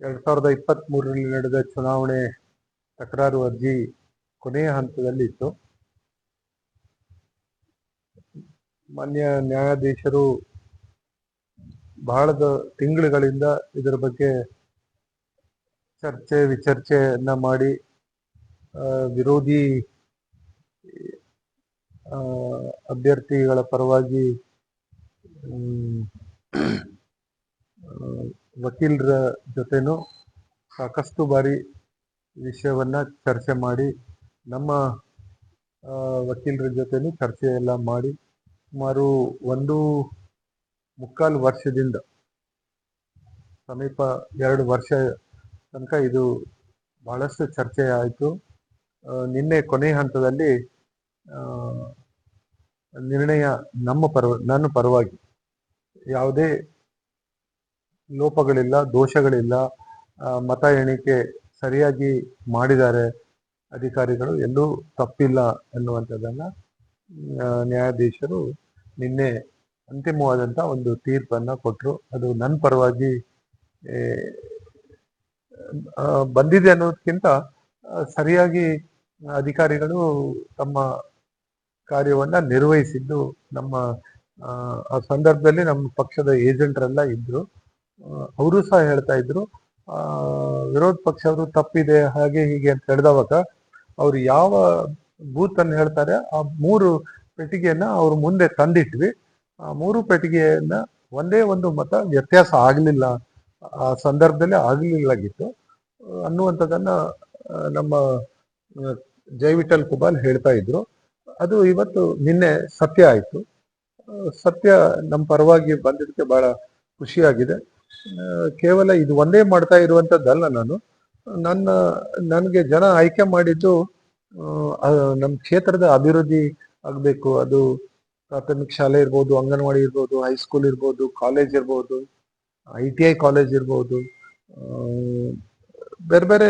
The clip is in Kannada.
ಎರಡ್ ಸಾವಿರದ ಇಪ್ಪತ್ತ್ ಮೂರರಲ್ಲಿ ನಡೆದ ಚುನಾವಣೆ ತಕರಾರು ಅರ್ಜಿ ಕೊನೆಯ ಹಂತದಲ್ಲಿ ಇತ್ತು ಮಾನ್ಯ ನ್ಯಾಯಾಧೀಶರು ಬಹಳ ತಿಂಗಳುಗಳಿಂದ ಇದರ ಬಗ್ಗೆ ಚರ್ಚೆ, ವಿಚರ್ಚೆಯನ್ನ ಮಾಡಿ ವಿರೋಧಿ ಅಭ್ಯರ್ಥಿಗಳ ಪರವಾಗಿ ಹ್ಮ್, ಆ, ವಕೀಲರ ಜೊತೆನೂ ಸಾಕಷ್ಟು ಬಾರಿ ವಿಷಯವನ್ನ ಚರ್ಚೆ ಮಾಡಿ, ನಮ್ಮ ವಕೀಲರ ಜೊತೆನೂ ಚರ್ಚೆ ಎಲ್ಲ ಮಾಡಿ, ಸುಮಾರು ಒಂದು ಮುಕ್ಕಾಲು ವರ್ಷದಿಂದ, ಸಮೀಪ ಎರಡು ವರ್ಷ ತನಕ ಇದು ಬಹಳಷ್ಟು ಚರ್ಚೆ ಆಯಿತು. ನಿನ್ನೆ ಕೊನೆ ಹಂತದಲ್ಲಿ ನಿರ್ಣಯ ನಮ್ಮ ಪರ, ನನ್ನ ಪರವಾಗಿ ಯಾವುದೇ ಲೋಪಗಳಿಲ್ಲ ದೋಷಗಳಿಲ್ಲ ಮತ ಎಣಿಕೆ ಸರಿಯಾಗಿ ಮಾಡಿದ್ದಾರೆ ಅಧಿಕಾರಿಗಳು ಎಲ್ಲೂ ತಪ್ಪಿಲ್ಲ ಅನ್ನುವಂಥದ್ದನ್ನು ನ್ಯಾಯಾಧೀಶರು ನಿನ್ನೆ ಅಂತಿಮವಾದಂತ ಒಂದು ತೀರ್ಪನ್ನ ಕೊಟ್ಟರು ಅದು ನನ್ನ ಪರವಾಗಿ ಬಂದಿದೆ ಅನ್ನೋದಕ್ಕಿಂತ ಸರಿಯಾಗಿ ಅಧಿಕಾರಿಗಳು ತಮ್ಮ ಕಾರ್ಯವನ್ನ ನಿರ್ವಹಿಸಿದ್ದು ನಮ್ಮ ಆ, ಸಂದರ್ಭದಲ್ಲಿ ನಮ್ಮ ಪಕ್ಷದ ಏಜೆಂಟ್ರೆಲ್ಲ ಇದ್ರು. ಅವರು ಸಹ ಹೇಳ್ತಾ ಇದ್ರು ವಿರೋಧ ಪಕ್ಷವರು ತಪ್ಪಿದೆ, ಹಾಗೆ ಹೀಗೆ ಅಂತ ಹೇಳಿದವಾಗ ಅವ್ರು ಯಾವ ಬೂತ್ ಅನ್ನು ಹೇಳ್ತಾರೆ, ಆ ಮೂರು ಪೆಟ್ಟಿಗೆಯನ್ನ ಅವ್ರ ಮುಂದೆ ತಂದಿಟ್ವಿ. ಆ ಮೂರು ಪೆಟ್ಟಿಗೆಯನ್ನ ಒಂದೇ ಒಂದು ಮತ ವ್ಯತ್ಯಾಸ ಆಗಲಿಲ್ಲ, ಆ ಸಂದರ್ಭದಲ್ಲಿ ಆಗಲಿಲ್ಲಾಗಿತ್ತು. ಅನ್ನುವಂಥದ್ದನ್ನ ನಮ್ಮ ಜೈವಿಠಲ್ ಕುಬಾಲ್ ಹೇಳ್ತಾ ಇದ್ರು. ಅದು ಇವತ್ತು ನಿನ್ನೆ ಸತ್ಯ ಆಯ್ತು. ಸತ್ಯ ನಮ್ಮ ಪರವಾಗಿ ಬಂದಿದ್ದಕ್ಕೆ ಬಹಳ ಖುಷಿಯಾಗಿದೆ. ಕೇವಲ ಇದು ಒಂದೇ ಮಾಡ್ತಾ ಇರುವಂತದ್ದಲ್ಲ ನಾನು. ನನ್ನ, ನನಗೆ ಜನ ಆಯ್ಕೆ ಮಾಡಿದ್ದು ನಮ್ಮ ಕ್ಷೇತ್ರದ ಅಭಿವೃದ್ಧಿ ಆಗಬೇಕು. ಅದು ಪ್ರಾಥಮಿಕ ಶಾಲೆ ಇರ್ಬೋದು, ಅಂಗನವಾಡಿ ಇರ್ಬೋದು ಹೈಸ್ಕೂಲ್ ಇರ್ಬೋದು ಕಾಲೇಜ್ ಇರ್ಬೋದು ಐ ಟಿ ಐ ಕಾಲೇಜ್ ಇರ್ಬೋದು. ಬೇರೆ ಬೇರೆ